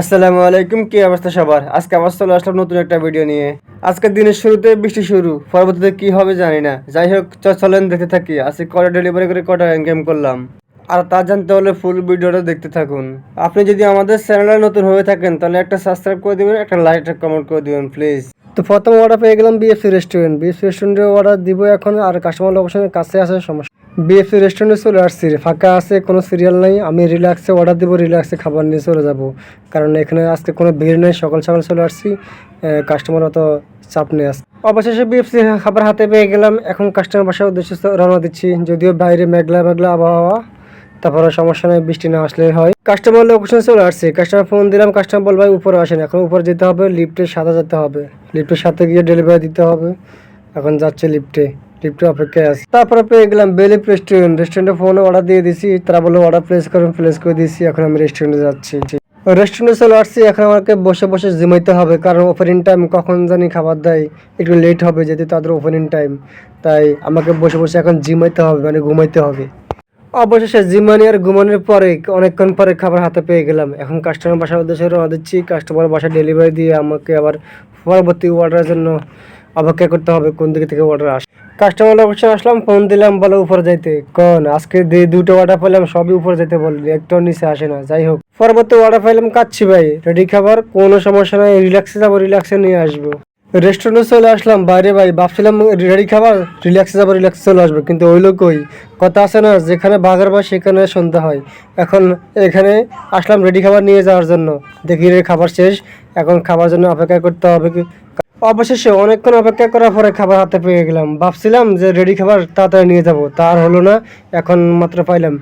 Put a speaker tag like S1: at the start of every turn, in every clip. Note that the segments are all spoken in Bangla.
S1: আসসালামু আলাইকুম, কি অবস্থা সবার? আজকে আবার চলে আসলাম নতুন একটা ভিডিও নিয়ে। আজকের দিনের শুরুতে বৃষ্টি শুরু, পরবর্তীতে কি হবে জানি না। যাই হোক চলেন দেখতে থাকি। আজকে কটা ডেলিভারি করে কটা ইনকাম করলাম। আর তা জানতে হলে ফুল ভিডিওটা দেখতে থাকুন। আপনি যদি আমাদের চ্যানেলে নতুন হয়ে থাকেন, তাহলে একটা সাবস্ক্রাইব করে দিবেন, একটা লাইক কমেন্ট করে দিবেন প্লিজ তো প্রথম অর্ডার পেয়ে গেলাম বিএফসি রেস্টুরেন্ট বিএফসি রেস্টুরেন্টে অর্ডার দিব এখন, আর কাস্টমার লোকেশনের কাছে আসে সমস্যা। বিএফসি রেস্টুরেন্টে চলে আসছি। ফাঁকা আছে, কোনো সিরিয়াল নাই। আমি রিল্যাক্সে অর্ডার দিব রিল্যাক্সে খাবার নিয়ে চলে যাব। কারণ এখানে আজকে কোনো ভিড় নেই, সকাল সকাল চলে আসছি। কাস্টমার অত চাপ নেই আসছে অবশেষে বিএফসি খাবার হাতে পেয়ে গেলাম। এখন কাস্টমার বাসার উদ্দেশ্যে রওনা দিচ্ছি। যদিও বাইরে মেঘলা মেঘলা আবহাওয়া তারপরে সমস্যা নেই, বৃষ্টি না আসলে হয়। কাস্টমার লোকেশন চলে আসছে। কাস্টমার ফোন দিলাম কাস্টমার বল ভাই, উপরে আসেন। এখন উপরে যেতে হবে লিফটের সাথে যেতে হবে। লিফটের সাথে গিয়ে ডেলিভারি দিতে হবে। এখন যাচ্ছে লিফটে লিফটে অপেক্ষায় আছে। তারপরে পেয়ে গেলাম বেলিপ রেস্টুরেন্ট রেস্টুরেন্টে ফোনে অর্ডার দিয়ে দিছি। তারা বলে অর্ডার প্লেস করুন প্লেস করে দিয়েছি। এখন আমি রেস্টুরেন্টে যাচ্ছি। রেস্টুরেন্টে চলে আসছি। এখন আমাকে বসে বসে জিমাইতে হবে। কারণ ওপেনিং টাইম কখন জানি খাবার দেয়। একটু লেট হবে যেহেতু তাদের ওপেনিং টাইম তাই আমাকে বসে বসে এখন জিমাইতে হবে মানে ঘুমাইতে হবে। অবশেষে জিমানি আর ঘুমানোর পরে, অনেকক্ষণ পরে খাবার হাতে পেয়ে গেলাম। এখন কাস্টমার বাসার উদ্দেশ্যে রওনা দিচ্ছি। কাস্টমার বাসা ডেলিভারি দিয়ে আমাকে আবার পরবর্তী অর্ডারের জন্য অপেক্ষা করতে হবে কোন দিকে থেকে অর্ডার আসে কাস্টমার লোকেশন আসলাম ফোন দিলাম, বলে উপরে যাইতে। কোন, আজকে দুটো অর্ডার পেলাম সবই উপরে যেতে বললি। একটাও নিচে আসে না, যাই হোক। পরবর্তী অর্ডার পাইলাম, কাচ্ছি ভাই। রেডি খাবার, কোনো সমস্যা নাই রিল্যাক্সে যাব রিল্যাক্সে নিয়ে আসব। রেস্টুরেন্টে চলে আসলাম, বাইরে ভাই, ভাবছিলাম রেডি খাবার রিল্যাক্সে যাব রিল্যাক্সে চলে আসব, কিন্তু ওই লোক ওই কথা আছে না, যেখানে বাঘের বা সেখানে সন্ধ্যা হয়। এখন এখানে আসলাম রেডি খাবার নিয়ে যাওয়ার জন্য। দেখি রে, খাবার শেষ। এখন খাবার জন্য অপেক্ষা করতে হবে অবশেষে অনেকক্ষণ অপেক্ষা করার পরে খাবার হাতে পেয়ে গেলাম। ভাবছিলাম যে রেডি খাবার তাড়াতাড়ি নিয়ে যাব। তার হলো না, এখন মাত্র পাইলাম।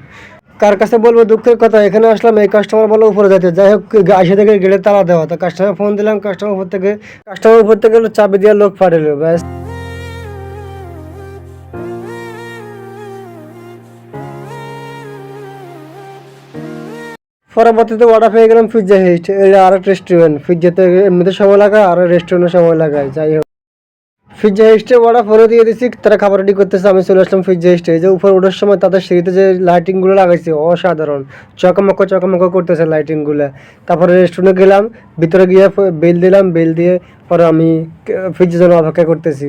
S1: কার কাছে বলব দুঃখের কথা? এখানে আসলাম এই কাস্টমার বলে উপরে যাইতে। যাই হোক আসে থেকে গেলে তালা দেওয়া। তো কাস্টমার ফোন দিলাম কাস্টমার উপর থেকে কাস্টমার উপর থেকে চাবি দিয়ে লোক পাঠালো ব্যাস। পরবর্তীতে অর্ডার পেয়ে গেলাম পিৎজা হিস্ট এটা আর রেস্টুরেন্ট পিৎজাতে এমনিতে সময় লাগায়, আর রেস্টুরেন্টে সময় লাগায়, যাই হোক। পিৎজা হিস্টে অর্ডার ফোনে দিয়ে দিছি, তারা খাবার রেডি করতেছে, আমি চলে আসলাম পিৎজা হিস্টে যে উপর ওঠার সময় তাদের সিঁড়িতে যে লাইটিংগুলো লাগাইছে, অসাধারণ। চকমক চকমক করতেছে লাইটিংগুলো তারপরে রেস্টুরেন্টে গেলাম, ভিতরে গিয়ে বিল দিলাম বিল দিয়ে পরে আমি পিৎজার জন্য অপেক্ষা করতেছি।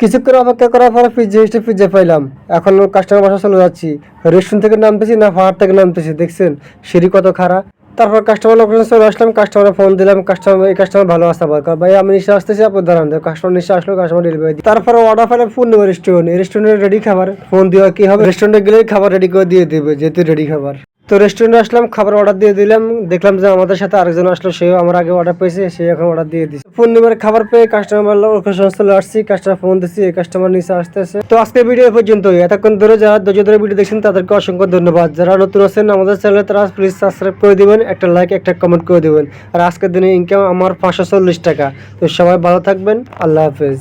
S1: কিছুক্ষণ অপেক্ষা করার পরে পিজ্জা হিস্টে পিজ্জা পাইলাম। এখন কাস্টমার বাসা চলে যাচ্ছি। রেস্টুরেন্ট থেকে নামতেছি না, পাহাড় থেকে নামতেছি, দেখছেন? সিঁড়ি কত খারাপ তারপর কাস্টমার লোকেশন চলে আসলাম কাস্টমারে ফোন দিলাম কাস্টমার এই কাস্টমার ভালো আসতে পারে ভাই, আমি নিচে আসতেছি, আপনি দাঁড়ান। কাস্টমার নিচে আসলো কাস্টমার ডেলিভারি তারপরে অর্ডার পেলাম পূর্ণিমা রেস্টুরেন্ট এই রেস্টুরেন্টে রেডি খাবার ফোন দেওয়া কি হবে? রেস্টুরেন্টে গেলেই খাবার রেডি করে দিয়ে দেবে, যেহেতু রেডি খাবার। তো রেস্টুরেন্টে আসলাম, খাবার অর্ডার দিয়ে দিলাম। দেখলাম যে আমাদের সাথে আরেকজন আসলো, সেও আমার আগে অর্ডার পেয়েছে, সে এখন অর্ডার দিয়ে দিচ্ছে পূর্ণিমার খাবার পেয়ে কাস্টমার লোকেশন আসছি কাস্টমার ফোন দিচ্ছি কাস্টমার নিচে আসতেছে। তো আজকে ভিডিও পর্যন্ত এতক্ষণ ধরে যারা ধৈর্য ধরে ভিডিও দেখছেন, তাদেরকে অসংখ্য ধন্যবাদ। যারা নতুন আছেন, আমাদের চ্যানেলে তারা প্লিজ সাবস্ক্রাইব করে দিবেন, একটা লাইক একটা কমেন্ট করে দিবেন। আর আজকের দিনে ইনকাম আমার পাঁচশো চল্লিশ টাকা। তো সবাই ভালো থাকবেন। আল্লাহ হাফেজ।